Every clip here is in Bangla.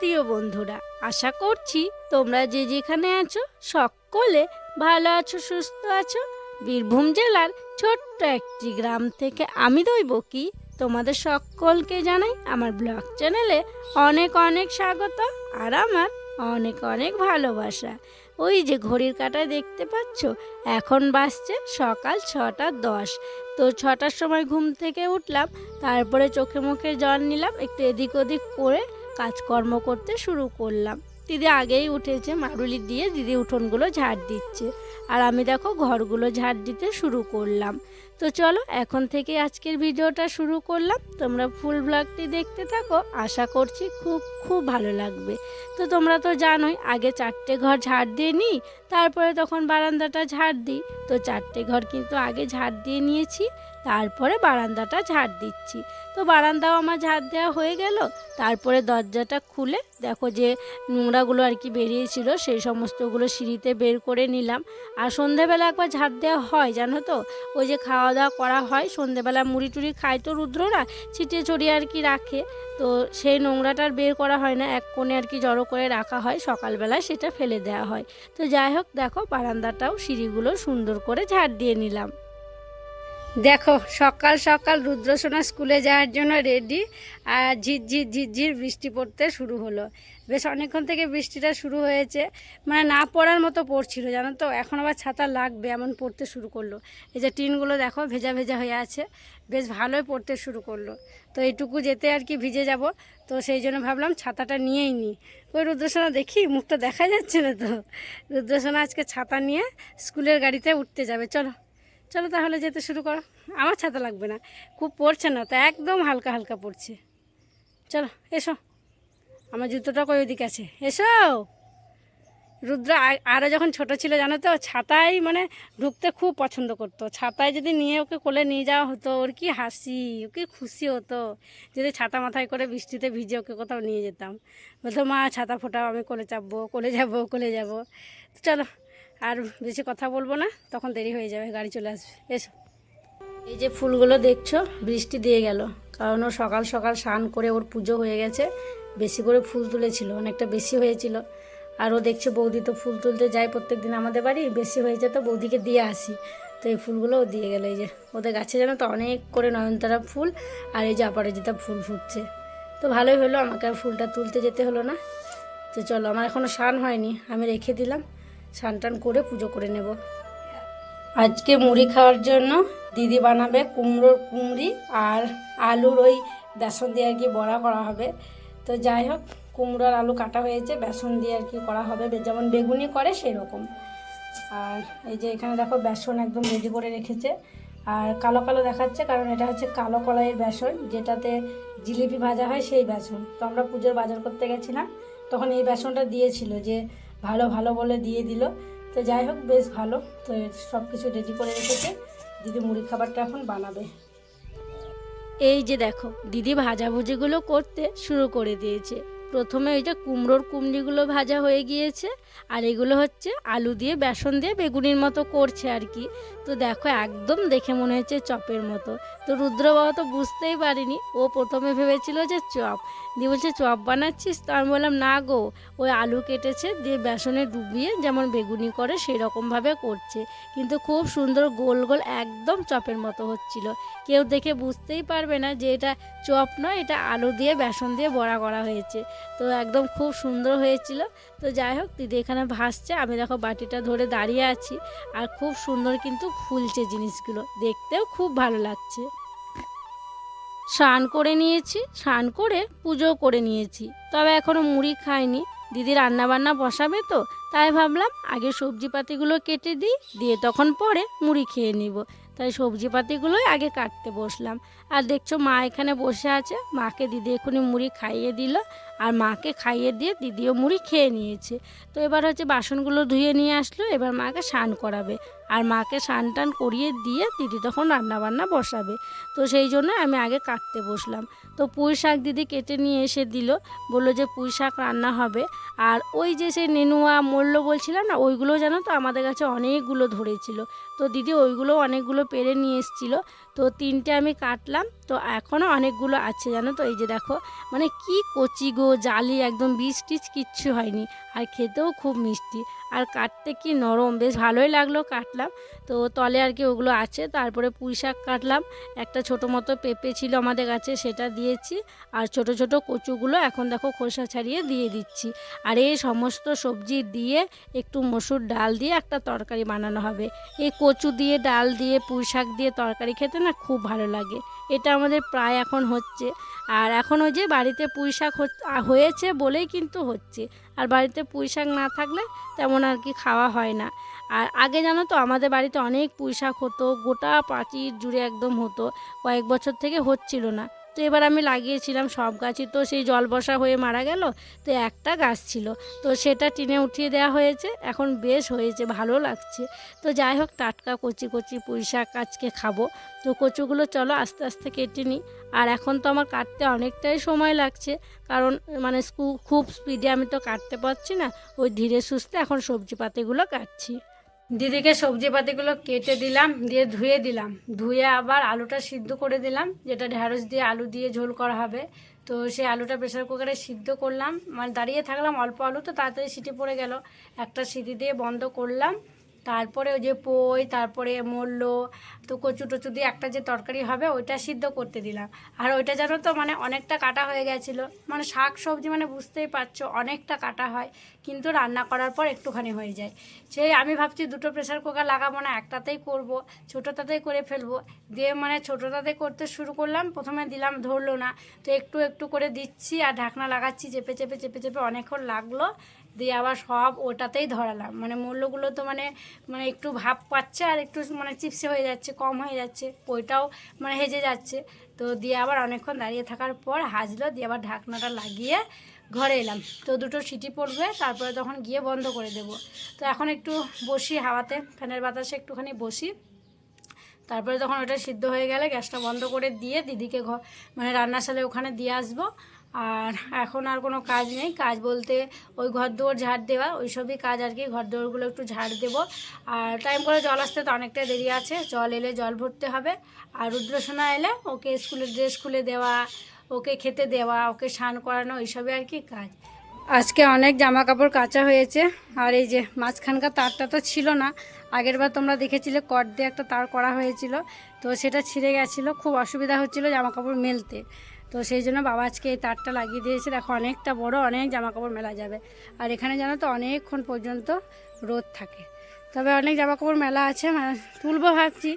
প্রিয় বন্ধুরা, আশা করছি তোমরা যে যেখানে আছো সকলে ভালো আছো, সুস্থ আছো। বীরভূম জেলার ছোট্ট একটি গ্রাম থেকে আমি দইব কি তোমাদের সকলকে জানাই আমার ব্লগ চ্যানেলে অনেক অনেক স্বাগত আর আমার অনেক অনেক ভালোবাসা। ওই যে ঘড়ির কাঁটায় দেখতে পাচ্ছ, এখন বাসছে সকাল ছটা দশ। তো ছটার সময় ঘুম থেকে উঠলাম, তারপরে চোখে মুখে জল নিলাম, একটু এদিক ওদিক করে কাজকর্ম করতে শুরু করলাম। দিদি আগেই উঠেছে, মারুলি দিয়ে দিদি উঠোনগুলো ঝাড় দিচ্ছে। আর আমি দেখো ঘরগুলো ঝাড় দিতে শুরু করলাম। তো চলো এখন থেকে আজকের ভিডিওটা শুরু করলাম। তোমরা ফুল ব্লগটি দেখতে থাকো, আশা করছি খুব খুব ভালো লাগবে। তো তোমরা তো জানোই, আগে চারটে ঘর ঝাড় দিয়ে নিই, তারপরে তখন বারান্দাটা ঝাড় দিই। তো চারটে ঘর কিন্তু আগে ঝাড় দিয়ে নিয়েছি, তারপরে বারান্দাটা ঝাড় দিচ্ছি। তো বারান্দাও আমার ঝাড় দেওয়া হয়ে গেল, তারপরে দরজাটা খুলে দেখো যে নোংরাগুলো আর কি বেরিয়েছিল, সেই সমস্তগুলো সিঁড়িতে বের করে নিলাম। আর সন্ধেবেলা একবার ঝাড় দেওয়া হয়, জানো তো? ওই যে খাওয়া দাওয়া করা হয়। সন্ধেবেলা মুড়ি টুড়ি খায় তো রুদ্ররা ছিটিয়ে ছড়িয়ে আর কি রাখে। তো সেই নোংরাটা আর বের করা হয় না, এক কোণে আর কি জড়ো করে রাখা হয়। সকালবেলায় সেটা ফেলে দেওয়া হয়। তো যাই হোক, দেখো, বারান্দাটাও সিঁড়িগুলো সুন্দর করে ঝাড় দিয়ে নিলাম। দেখো, সকাল সকাল রুদ্রসোনা স্কুলে যাওয়ার জন্য রেডি আর ঝিরঝির ঝিরঝির বৃষ্টি পড়তে শুরু হলো। বেশ অনেকক্ষণ থেকে বৃষ্টিটা শুরু হয়েছে। মানে না পড়ার মতো পড়ছিল, জানো তো? এখন আবার ছাতা লাগবে, এমন পড়তে শুরু করল। এই যে টিনগুলো দেখো, ভেজা ভেজা হয়ে আছে। বেশ ভালোই পড়তে শুরু করল। তো এইটুকু যেতে আর কি ভিজে যাব। তো সেই জন্য ভাবলাম ছাতাটা নিয়েই নিই ওই রুদ্রসোনা, দেখি? মুখটা দেখা যাচ্ছে না তো? রুদ্রসোনা আজকে ছাতা নিয়ে স্কুলের গাড়িতে উঠতে যাবে। চলো। চলো তাহলে যেতে শুরু করো। আমার ছাতা লাগবে না, খুব পড়ছে না তো, একদম হালকা হালকা পড়ছে। চলো, এসো। আমার জুতোটা কই ওদিকে আছে? এসো! রুদ্র আরও যখন ছোট ছিল, জানো তো ছাতায় মানে ঢুকতে খুব পছন্দ করতো। ছাতায় যদি নিয়ে ওকে কোলে নিয়ে যাওয়া হতো, ওর কি হাসি ওকে খুশি হতো। যদি ছাতা মাথায় করে বৃষ্টিতে ভিজে ওকে কোথাও নিয়ে যেতাম। বলতো, মা, ছাতা ফোটাও, আমি কোলে চাপবো, কোলে যাব কোলে যাব। চলো আর বেশি কথা বলব না, তখন দেরি হয়ে যাবে, গাড়ি চলে আসবে। এসো। এই যে ফুলগুলো দেখছ, বৃষ্টি দিয়ে গেল। কারণ ও সকাল সকাল স্নান করে ওর পুজো হয়ে গেছে, বেশি করে ফুল তুলেছিল, অনেকটা বেশি হয়েছিল। আর ও দেখছে বৌদি তো ফুল তুলতে যায় প্রত্যেক দিন আমাদের বাড়ি, বেশি হয়েছে তো বৌদিকে দিয়ে আসি। তো এই ফুলগুলো ও দিয়ে গেলো, এই যে। ওদের গাছে যেন তো অনেক করে নয়নতারা ফুল, আর এই যে অপরাজিতা ফুল ফুটছে। তো ভালোই হলো, আমাকে আর ফুলটা তুলতে যেতে হলো না। তো চলো, আমার এখনও স্নান হয়নি, আমি রেখে দিলাম। টান করে পুজো করে নেব। আজকে মুড়ি খাওয়ার জন্য দিদি বানাবে কুমড়োর কুমড়ি আর আলুর ওই বেসন দিয়ে আর কি বড়া করা হবে। তো যাই হোক কুমড়োর আলু কাটা হয়েছে, বেসন দিয়ে আর কি করা হবে। যেমন বেগুনি করে সেই রকম আর এই যে এখানে দেখো বেসন একদম রেডি করে রেখেছে। আর কালো কালো দেখাচ্ছে কারণ এটা হচ্ছে কালো কলাইয়ের বেসন, যেটাতে জিলিপি ভাজা হয় সেই বেসন। তো আমরা পুজোর বাজার করতে গেছিলাম, তখন এই বেসনটা দিয়েছিল যে ভালো ভালো বলে দিয়ে দিল। তো যাই হোক, বেশ ভালো। তো সব কিছু রেডি করে রেখেছে। দিদি মুড়ি খাবারটা এখন বানাবে। এই যে দেখো, দিদি ভাজাভুজিগুলো করতে শুরু করে দিয়েছে। প্রথমে ওই যে কুমড়োর কুমড়িগুলো ভাজা হয়ে গিয়েছে, আর এগুলো হচ্ছে আলু দিয়ে, বেসন দিয়ে বেগুনির মতো করছে আর কি। তো দেখো, একদম দেখে মনে হচ্ছে চপের মতো। তো রুদ্র বাবা তো বুঝতেই পারিনি। ও প্রথমে ভেবেছিল যে চপ। দিয়ে বলছে, চপ বানাচ্ছিস? তো আমি বললাম, না গো, ওই আলু কেটেছে, দিয়ে বেসনে ডুবিয়ে যেমন বেগুনি করে সেই রকমভাবে করছে। কিন্তু খুব সুন্দর গোল গোল একদম চপের মতো হচ্ছিল। কেউ দেখে বুঝতেই পারবে না যে এটা চপ নয়, এটা আলু দিয়ে, বেসন দিয়ে বড়া করা হয়েছে। তো একদম খুব সুন্দর হয়েছিল। তো যাই হোক, দিদি এখানে ভাসছে, আমি দেখো বাটিটা ধরে দাঁড়িয়ে আছি। আর খুব সুন্দর কিন্তু ফুলছে জিনিসগুলো, দেখতেও খুব ভালো লাগছে। স্নান করে নিয়েছি, স্নান করে পুজো করে নিয়েছি। তবে এখনও মুড়ি খাইনি। দিদি রান্না বান্না বসাবে তো তাই ভাবলাম আগে সবজি পাতিগুলো কেটে দিই, দিয়ে তখন পরে মুড়ি খেয়ে নিব। তাই সবজি পাতিগুলোই আগে কাটতে বসলাম। আর দেখছ মা এখানে বসে আছে। মাকে দিদি এখনই মুড়ি খাইয়ে দিল। আর মাকে খাইয়ে দিয়ে দিদিও মুড়ি খেয়ে নিয়েছে। তো এবার হচ্ছে বাসনগুলো ধুয়ে নিয়ে আসলো। এবার মাকে স্নান করাবে। আর মাকে স্নান টান করিয়ে দিয়ে দিদি তখন রান্না বান্না বসাবে। তো সেই জন্য আমি আগে কাটতে বসলাম। তো পুঁই শাক দিদি কেটে নিয়ে এসে দিল। বলল যে পুঁই শাক রান্না হবে। আর ওই যে সেই নেনুয়া মল্ল বলছিলাম না, ওইগুলো জানো তো আমাদের কাছে অনেকগুলো ধরেছিল। তো দিদি ওইগুলো অনেকগুলো পেরে নিয়ে এসেছিল। তো তিনটে আমি কাটলাম। তো এখনও অনেকগুলো আছে, জানো তো? এই যে দেখো মানে কি কচি গো, জালি একদম বীজ টিজ কিচ্ছু হয়নি। আর খেতেও খুব মিষ্টি। আর কাটতে কি নরম, বেশ ভালোই লাগল কাটলাম। তো তলে আর কি ওগুলো আছে। তারপরে পুঁই শাক কাটলাম। একটা ছোটো মতো পেঁপে ছিল আমাদের কাছে সেটা দিয়েছি। আর ছোট ছোট কচুগুলো এখন দেখো খোসা ছাড়িয়ে দিয়ে দিচ্ছি। আর এই সমস্ত সবজি দিয়ে একটু মসুর ডাল দিয়ে একটা তরকারি বানানো হবে। এই কচু দিয়ে, ডাল দিয়ে, পুঁই শাক দিয়ে তরকারি খেতে না খুব ভালো লাগে। এটা আমাদের প্রায় এখন হচ্ছে। আর এখন ওই যে বাড়িতে পুঁই শাক হয়েছে বলেই কিন্তু হচ্ছে। আর বাড়িতে পুঁই শাক না থাকলে তেমন আর কি খাওয়া হয় না। আর আগে জানো তো আমাদের বাড়িতে অনেক পুঁই শাক হতো, গোটা পাঁচির জুড়ে একদম হতো। কয়েক বছর থেকে হচ্ছিল না। তো এবার আমি লাগিয়েছিলাম সব গাছই। তো সেই জল বসা হয়ে মারা গেল, তো একটা গাছ ছিল। তো সেটা টিনে উঠিয়ে দেওয়া হয়েছে, এখন বেশ হয়েছে, ভালো লাগছে। তো যাই হোক, টাটকা কচি কচি পুঁই শাক আজকে খাব। তো কচুগুলো চলো আস্তে আস্তে কেটে নিই। আর এখন তো আমার কাটতে অনেকটাই সময় লাগছে, কারণ মানে খুব স্পিডে আমি তো কাটতে পারছি না। ওই ধীরে সুস্থে এখন সবজি পাতিগুলো কাটছি। দিদিকে সবজি পাতিগুলো কেটে দিলাম, দিয়ে ধুয়ে দিলাম। ধুয়ে আবার আলুটা সিদ্ধ করে দিলাম, যেটা ঢ্যাঁড়স দিয়ে আলু দিয়ে ঝোল করা হবে। তো সেই আলুটা প্রেশার কুকারে সিদ্ধ করলাম। মানে দাঁড়িয়ে থাকলাম অল্প আলু, তো তাড়াতাড়ি সিটি পড়ে গেল। একটা সিটি দিয়ে বন্ধ করলাম। তারপরে ওই যে পই, তারপরে মরল তো কচু টচু দিয়ে একটা যে তরকারি হবে ওইটা সিদ্ধ করতে দিলাম। আর ওইটা জানো তো মানে অনেকটা কাটা হয়ে গেছিল। মানে শাক সবজি মানে বুঝতেই পারছ, অনেকটা কাটা হয়, কিন্তু রান্না করার পর একটুখানি হয়ে যায়। সেই আমি ভাবছি দুটো প্রেসার কুকার লাগাবো না, একটাতেই করব, ছোটোটাতেই করে ফেলব। দিয়ে মানে ছোটোটাতে করতে শুরু করলাম, প্রথমে দিলাম ধরলো না। তো একটু একটু করে দিচ্ছি আর ঢাকনা লাগাচ্ছি, চেপে চেপে চেপে চেপে অনেকক্ষণ লাগল। দিয়ে আবার সব ওটাতেই ধরালাম। মানে মূল্যগুলো তো মানে মানে একটু ভাব পাচ্ছে আর একটু মানে চিপসে হয়ে যাচ্ছে, কম হয়ে যাচ্ছে, ওইটাও মানে হেজে যাচ্ছে। তো দিয়ে আবার অনেকক্ষণ দাঁড়িয়ে থাকার পর হাজলো দিয়ে আবার ঢাকনাটা লাগিয়ে ঘরে এলাম। তো দুটো সিটি পড়বে, তারপরে তখন গিয়ে বন্ধ করে দেব। তো এখন একটু বসি হাওয়াতে, ফ্যানের বাতাসে একটুখানি বসি। তারপরে তখন ওটা সিদ্ধ হয়ে গেলে গ্যাসটা বন্ধ করে দিয়ে দিদিকে ঘর মানে রান্নাশালে ওখানে দিয়ে আসব। আর এখন আর কোনো কাজ নেই। কাজ বলতে ওই ঘর দুয়ার ঝাড় দেওয়া ওই সবই কাজ আর কি। ঘর দুয়ারগুলো একটু ঝাড় দেবো। আর টাইম করে জল আসতে তো অনেকটা দেরি আছে। জল এলে জল ভরতে হবে। আর রুদ্রসোনা এলে ওকে স্কুলের ড্রেস খুলে দেওয়া, ওকে খেতে দেওয়া, ওকে স্নান করানো এইসবই আর কি কাজ। আজকে অনেক জামা কাপড় কাচা হয়েছে। আর এই যে মাঝখানকার তারটা তো ছিল না। আগের বার তোমরা দেখেছিলে কট দিয়ে একটা তার করা হয়েছিল। তো সেটা ছিঁড়ে গেছিল। খুব অসুবিধা হচ্ছিল জামা কাপড় মেলতে। তো সেই জন্য বাবা আজকে এই তারটা লাগিয়ে দিয়েছে। দেখো, অনেকটা বড়, অনেক জামা কাপড় মেলা যাবে। আর এখানে জানো তো, অনেকক্ষণ পর্যন্ত রোদ থাকে। তবে অনেক জামা কাপড় মেলা আছে তুলবো ভাবছি,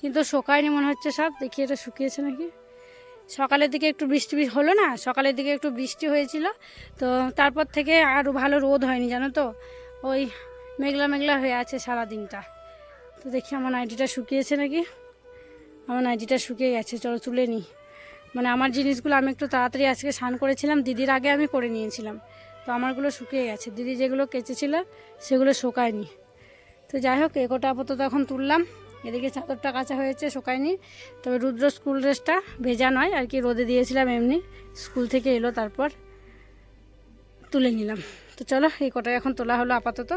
কিন্তু শোকায়নি মনে হচ্ছে সব। দেখি এটা শুকিয়েছে নাকি? সকালের দিকে একটু বৃষ্টি বৃষ্টি হলো না? সকালের দিকে একটু বৃষ্টি হয়েছিল। তো তারপর থেকে আরও ভালো রোদ হয়নি, জানো তো? ওই মেঘলা মেঘলা হয়ে আছে সারা দিনটা তো দেখি, আমার নাইটিটা শুকিয়েছে নাকি? আমার নাইটিটা শুকিয়ে গেছে, চলো তুলে নিই। মানে আমার জিনিসগুলো আমি একটু তাড়াতাড়ি আজকে স্নান করেছিলাম, দিদির আগে আমি করে নিয়েছিলাম। তো আমারগুলো শুকিয়ে গেছে। দিদি যেগুলো কেচেছিল, সেগুলো শোকায়নি। তো যাই হোক, এগোটা আপাতত এখন তুললাম। এদিকে চাদরটা কাঁচা হয়েছে, শোকায়নি। তবে রুদ্র স্কুল ড্রেসটা ভেজা নয়, আর কি রোদে দিয়েছিলাম এমনি। স্কুল থেকে এলো, তারপর তুলে নিলাম। তো চলো, এই কটাই এখন তোলা হলো আপাতত।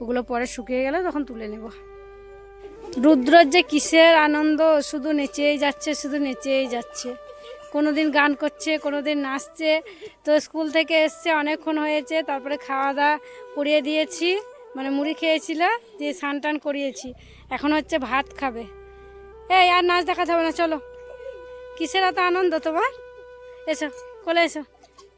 ওগুলো পরে শুকিয়ে গেলে তখন তুলে নেব। রুদ্রর যে কিসের আনন্দ, শুধু নেচেই যাচ্ছে, শুধু নেচেই যাচ্ছে। কোনো দিন গান করছে কোনো দিন নাচছে। তো স্কুল থেকে এসছে, অনেকক্ষণ হয়েছে, তারপরে খাওয়া দাওয়া করিয়ে দিয়েছি। মানে মুড়ি খেয়েছিল, দিয়ে স্নান টান করিয়েছি। এখন হচ্ছে ভাত খাবে। এই, আর নাচ দেখাতে হবে না, চলো। কিসের এত আনন্দ তোমার? এসো, কোলে এসো।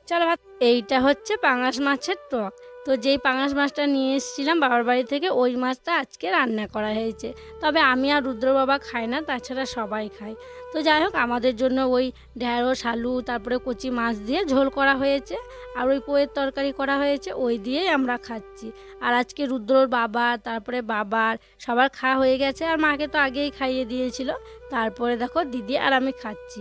চলো ভাত। এইটা হচ্ছে পাঙাশ মাছের টক। তো যেই পাঙাশ মাছটা নিয়ে এসেছিলাম বাবার বাড়ি থেকে, ওই মাছটা আজকে রান্না করা হয়েছে। তবে আমি আর রুদ্র বাবা খাই না, তাছাড়া সবাই খায়। তো যাই হোক, আমাদের জন্য ওই ঢ্যাঁড়স আলু, তারপরে কচি মাছ দিয়ে ঝোল করা হয়েছে আর ওই পোয়ের তরকারি করা হয়েছে, ওই দিয়েই আমরা খাচ্ছি। আর আজকে রুদ্রর বাবা, তারপরে বাবার, সবার খাওয়া হয়ে গেছে। আর মাকে তো আগেই খাইয়ে দিয়েছিল। তারপরে দেখো দিদি আর আমি খাচ্ছি।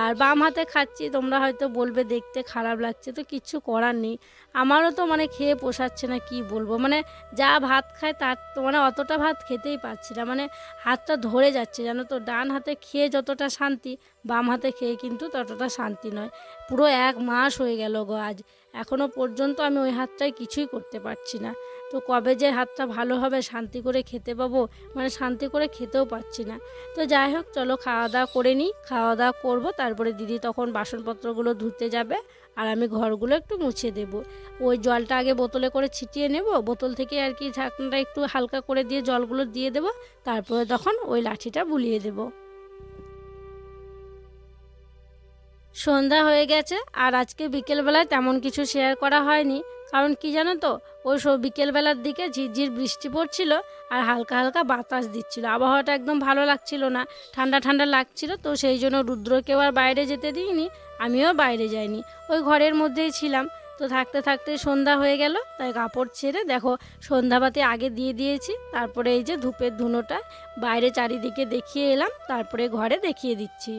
আর বাম হাতে খাচ্ছি, তোমরা হয়তো বলবে দেখতে খারাপ লাগছে, তো কিচ্ছু করার নেই। আমারও তো মানে খেয়ে পোষাচ্ছে না, কি বলব? মানে যা ভাত খায় তার তো মানে অতটা ভাত খেতেই পারছি না। মানে হাতটা ধরে যাচ্ছে, জানো তো? ডান হাতে খেয়ে যতটা শান্তি বাম হাতে খেয়ে কিন্তু ততটা শান্তি নয়। পুরো এক মাস হয়ে গেল গো আজ। এখনও পর্যন্ত আমি ওই হাতটায় কিছুই করতে পারছি না। তো কবে যে হাতটা ভালো হবে শান্তি করে খেতে পাবো মানে শান্তি করে খেতেও পাচ্ছি না। তো যাই হোক, চলো খাওয়া দাওয়া করে নিই। খাওয়া দাওয়া করব, তারপরে দিদি তখন বাসনপত্রগুলো ধুতে যাবে আর আমি ঘরগুলো একটু মুছে দেব। ওই জলটা আগে বোতলে করে ছিটিয়ে নেব, বোতল থেকে আর কি ঢাকনাটা একটু হালকা করে দিয়ে জলগুলো দিয়ে দেবো, তারপরে তখন ওই লাঠিটা বুলিয়ে দেবো। সন্ধ্যা হয়ে গেছে আর আজকে বিকেলবেলায় তেমন কিছু শেয়ার করা হয়নি। কারণ কি জানো তো? ওই সব বিকেলবেলার দিকে ঝিরঝির বৃষ্টি পড়ছিল আর হালকা হালকা বাতাস দিচ্ছিল। আবহাওয়াটা একদম ভালো লাগছিল না। ঠান্ডা ঠান্ডা লাগছিল তো সেই জন্য রুদ্রকেও আর বাইরে যেতে দিইনি, আমিও বাইরে যাইনি। ওই ঘরের মধ্যেই ছিলাম। তো থাকতে থাকতে সন্ধ্যা হয়ে গেল, তাই কাপড় ছেড়ে দেখো সন্ধ্যাবাতি আগে দিয়ে দিয়েছি, তারপরে এই যে ধূপের ধুনোটা বাইরে চারিদিকে দেখিয়ে এলাম, তারপরে ঘরে দেখিয়ে দিচ্ছি।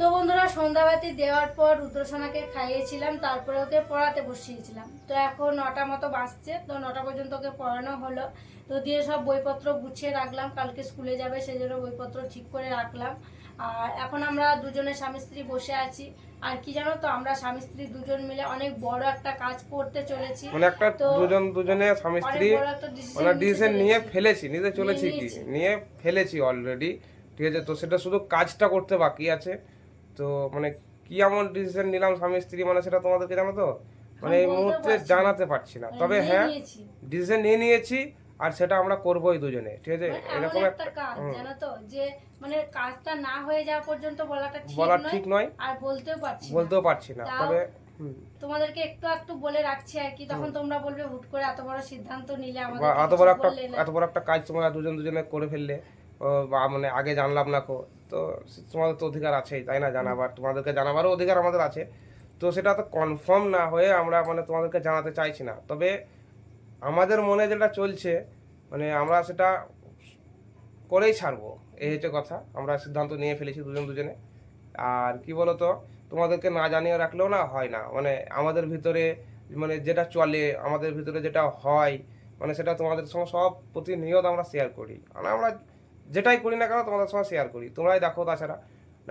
তো বন্ধুরা সন্ধ্যাবাতি দেওয়ার পর রুদ্রসোনাকে খাইয়েছিলাম তারপরে ওকে পড়াতে বসিয়েছিলাম। তো এখন নটা মতো বাঁচছে তো নটা পর্যন্ত ওকে পড়ানো হলো। তো দিয়ে সব বইপত্র গুছিয়ে রাখলাম কালকে স্কুলে যাবে সেই জন্য বইপত্র ঠিক করে রাখলাম। আর এখন আমরা দুজনে স্বামী স্ত্রী বসে আছি। আর কি জানো তো আমরা স্বামী স্ত্রী দুজন মিলে অনেক বড় একটা কাজ করতে চলেছি। মানে একটা দুজন দুজনে স্বামী স্ত্রী বড় মানে ডিসিশন নিয়ে ফেলেছি নিতে চলেছি কি? নিয়ে ফেলেছি অলরেডি ঠিক আছে? তো সেটা শুধু কাজটা করতে বাকি আছে। তো মানে কি এমন ডিসিশন নিলাম স্বামী স্ত্রী মানে সেটা তোমাদেরকে জানো তো? মানে এই মুহূর্তে জানাতে পারছি না। তবে হ্যাঁ ডিসিশন নিয়ে নিয়েছি আর সেটা আমরা করবোই দুজনে ঠিক আছে? মানে এরকম একটা কাজ জানো তো যে মানে কাজটা না হয়ে যাওয়া পর্যন্ত বলাটা ঠিক বলা ঠিক নয়। আর বলতেও পারছি না। বলতেও পারছি না তবে তোমাদেরকে একটু একটু বলে রাখছি আর কি তখন তোমরা বলবে হুট করে এত বড় সিদ্ধান্ত নিলে আমাদের এত বড় একটা এত বড় একটা কাজ তোমরা দুজন দুজনে করে ফেললে ও, মানে আগে জানলাম না কো। তো তোমাদের তো অধিকার আছেই তাই না জানাবার? তোমাদেরকে জানাবারও অধিকার আমাদের আছে। তো সেটা তো কনফার্ম না হয়ে আমরা মানে তোমাদেরকে জানাতে চাইছি না। তবে আমাদের মনে যেটা চলছে মানে আমরা সেটা করেই ছাড়বো এই হচ্ছে কথা। আমরা সিদ্ধান্ত নিয়ে ফেলেছি দুজন দুজনে। আর কি বলতো তোমাদেরকে না জানিয়ে রাখলেও না হয় না। মানে আমাদের ভিতরে মানে যেটা চলে আমাদের ভিতরে যেটা হয় মানে সেটা তোমাদের সঙ্গে সব প্রতিনিয়ত আমরা শেয়ার করি। মানে আমরা যেটাই করি না কেন তোমাদের সঙ্গে শেয়ার করি। তোমরাই দেখো তাছাড়া।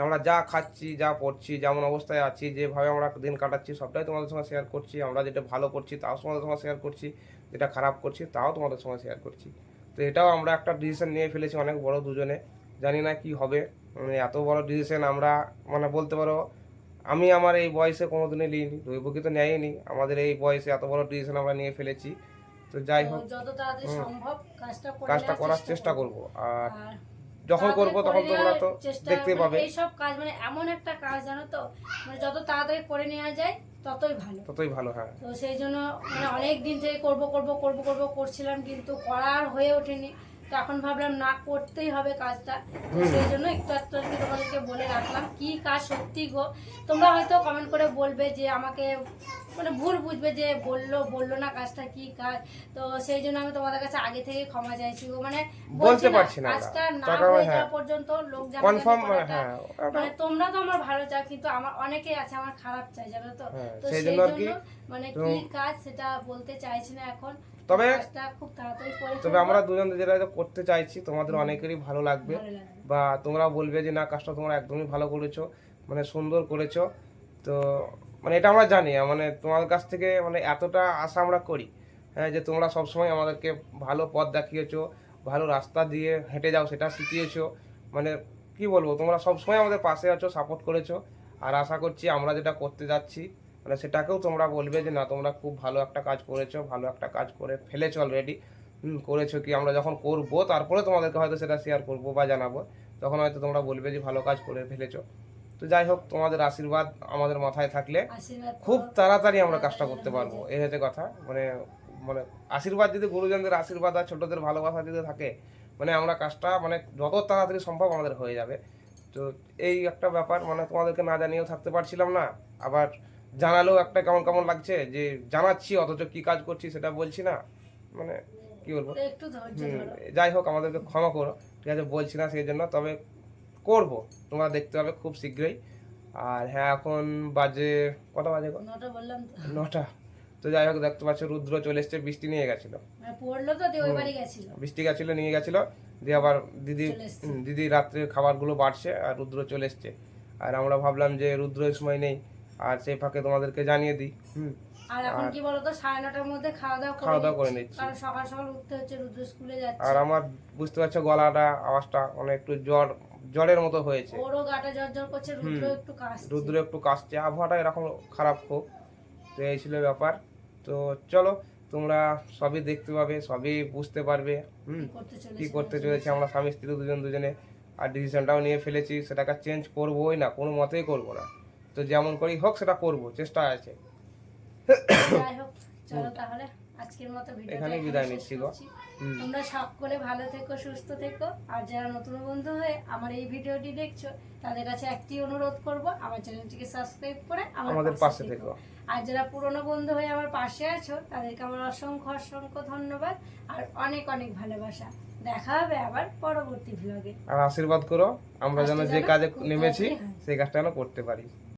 আমরা যা খাচ্ছি, যা পড়ছি, যেমন অবস্থায় আছি, যেভাবে আমরা দিন কাটাচ্ছি, সবটাই তোমাদের সঙ্গে শেয়ার করছি। আমরা যেটা ভালো করছি, তাও তোমাদের সঙ্গে শেয়ার করছি। যেটা খারাপ করছি, তাও তোমাদের সঙ্গে শেয়ার করছি। তো এটাও আমরা একটা ডিসিশন নিয়ে ফেলেছি অনেক বড় দুজনে। জানি না কি হবে। মানে এত বড় ডিসিশন আমরা মানে বলতে পারো, আমি আমার এই বয়সে কোনোদিনই নিইনি দৈবকী তো নেয়নি। আমাদের এই বয়সে এত বড় ডিসিশন আমরা নিয়ে ফেলেছি। তো যাই হোক। কাজটা করার চেষ্টা করব। আর যখন করব তখন তোমরা তো দেখতে মানে পাবে। এইসব কাজ মানে এমন একটা কাজ জানো তো মানে যত তাড়াতাড়ি করে নেওয়া যায় ততই ভালো। ততই ভালো হ্যাঁ। তো সেই জন্য মানে অনেক দিন থেকে করব করব করব করব করছিলাম কিন্তু করার হয়ে ওঠেনি। তো এখন ভাবলাম না করতেই হবে কাজটা। সেই জন্য একটু একটু আর কি তোমাদেরকে বলে রাখলাম কি কাজ সত্যি গো? তোমরা হয়তো কমেন্ট করে বলবে যে আমাকে মানে ভুল বুঝবে যে বলল বলল না কাজটা কি কাজ। তো সেই জন্য আমি তোমাদের কাছে আগে থেকে ক্ষমা চাইছি গো। মানে বলতে পারছি না কাজটা না হয়ে হ্যাঁ। যাওয়া পর্যন্ত লোক কনফার্ম হ্যাঁ মানে তোমরা তো আমার ভালো চাও কিন্তু আমার অনেকেই আছে আমার খারাপ চাই জানো তো? হ্যাঁ, তো সেই জন্য কি মানে কি কাজ সেটা বলতে চাইছি না এখন। তবে কাজটা খুব তাড়াতাড়ি তবে আমরা দুজন যেটা করতে চাইছি তোমাদের অনেকেরই ভালো লাগবে। বা তোমরা বলবে যে না কাজটা তোমরা একদমই ভালো করেছ মানে সুন্দর করেছ। তো মানে এটা আমরা জানি মানে তোমার কাছ থেকে মানে এতটা আশা আমরা করি হ্যাঁ যে তোমরা সবসময় আমাদেরকে ভালো পথ দেখিয়েছো, ভালো রাস্তা দিয়ে হেঁটে যাও, সেটা শিখিয়েছো। মানে কি বলব, তোমরা সবসময় আমাদের পাশে আছো সাপোর্ট করেছ, আর আশা করছি আমরা যেটা করতে যাচ্ছি মানে সেটাকেও তোমরা বলবে যে না, তোমরা খুব ভালো একটা কাজ করেছ, ভালো একটা কাজ করে ফেলেছো অলরেডি করেছ কি? আমরা যখন করব, তারপরে তোমাদেরকে হয়তো সেটা শেয়ার করব বা জানাব। তখন হয়তো তোমরা বলবে যে ভালো কাজ করে ফেলেছো। তো যাই হোক তোমাদের আশীর্বাদ আমাদের মাথায় থাকলে খুব তাড়াতাড়ি আমরা কাজটা করতে পারব এই হচ্ছে কথা। মানে মানে আশীর্বাদ যদি গুরুজনদের আশীর্বাদ আর ছোটদের ভালোবাসা যদি থাকে মানে আমরা কাজটা মানে যত তাড়াতাড়ি সম্ভব আমাদের হয়ে যাবে। তো এই একটা ব্যাপার মানে তোমাদেরকে না জানিয়েও থাকতে পারছিলাম না আবার জানালেও একটা কেমন কেমন লাগছে যে জানাচ্ছি অথচ কি কাজ করছি সেটা বলছি না। মানে কি বলব? যাই হোক আমাদেরকে ক্ষমা করো ঠিক আছে বলছি না সেই জন্য তবে করব। তোমরা দেখতে পাবে খুব শীঘ্রই। আর হ্যাঁ এখন বাজে কটা বাজে? নটা বললাম তো। নটা। তো যাই হোক দেখতে পাচ্ছ রুদ্র চলে এসছে বৃষ্টি নিয়ে গেছিল। মানে পড়ল তো দিয়ে বাড়ি গেছিল। বৃষ্টি গেছিল নিয়ে গেছিল। দিয়ে আবার দিদি দিদি রাত্রে খাবারগুলো বাড়ছে আর রুদ্র চলে এসছে। আর আমরা ভাবলাম যে রুদ্র সময় নেই আর সেই ফাঁকে তোমাদেরকে জানিয়ে দিই। হুম আর এখন কি বলতো সাড়ে নটার মধ্যে খাওয়া দাওয়া করে খাওয়া দাওয়া করে নিচ্ছি। নিচ্ছি। কারণ সকাল সকাল উঠতে হচ্ছে রুদ্র স্কুলে যাচ্ছে। আর আমার বুঝতে পারছ গলাটা আওয়াজটা অনেক একটু জ্বর জ্বরের মতো হয়েছে। ওরও গাটা জ্বর জ্বর করছে রুদ্র একটু কাশছে। রুদ্র একটু কাশছে। আবহাওয়াটা এরকম খারাপ খুব। তো এই ছিল ব্যাপার। তো চলো তোমরা সবই দেখতে পাবে সবই বুঝতে পারবে। হুম। কি করতে চলেছে কি করতে চলেছে? আমরা স্বামী স্ত্রী দুজন দুজনে আর ডিসিশনটাও নিয়ে ফেলেছি। সেটাকে চেঞ্জ করবোই না কোনো মতেই করব না। তো যেমন করেই হোক সেটা করব। চেষ্টা আছে। যাই হোক চলো তাহলে। আজকের মতো এখানেই এখানে বিদায় নিচ্ছি গো। তোমরা সকলে ভালো থেকো সুস্থ থেকো। আর যারা নতুন বন্ধু হয়ে আমার এই ভিডিওটি দেখছ তাদের কাছে একটি অনুরোধ করব আমার চ্যানেলটিকে সাবস্ক্রাইব করে আমাদের পাশে থেকো। আর যারা পুরনো বন্ধু হয়ে আমার পাশে আছো তাদেরকে আমার অসংখ্য অসংখ্য ধন্যবাদ আর অনেক অনেক ভালোবাসা। দেখা হবে আবার পরবর্তী ভ্লগে আর আশীর্বাদ করো আমরা যেন যে কাজে নেমেছি সেই কাজটা যেন করতে পারি।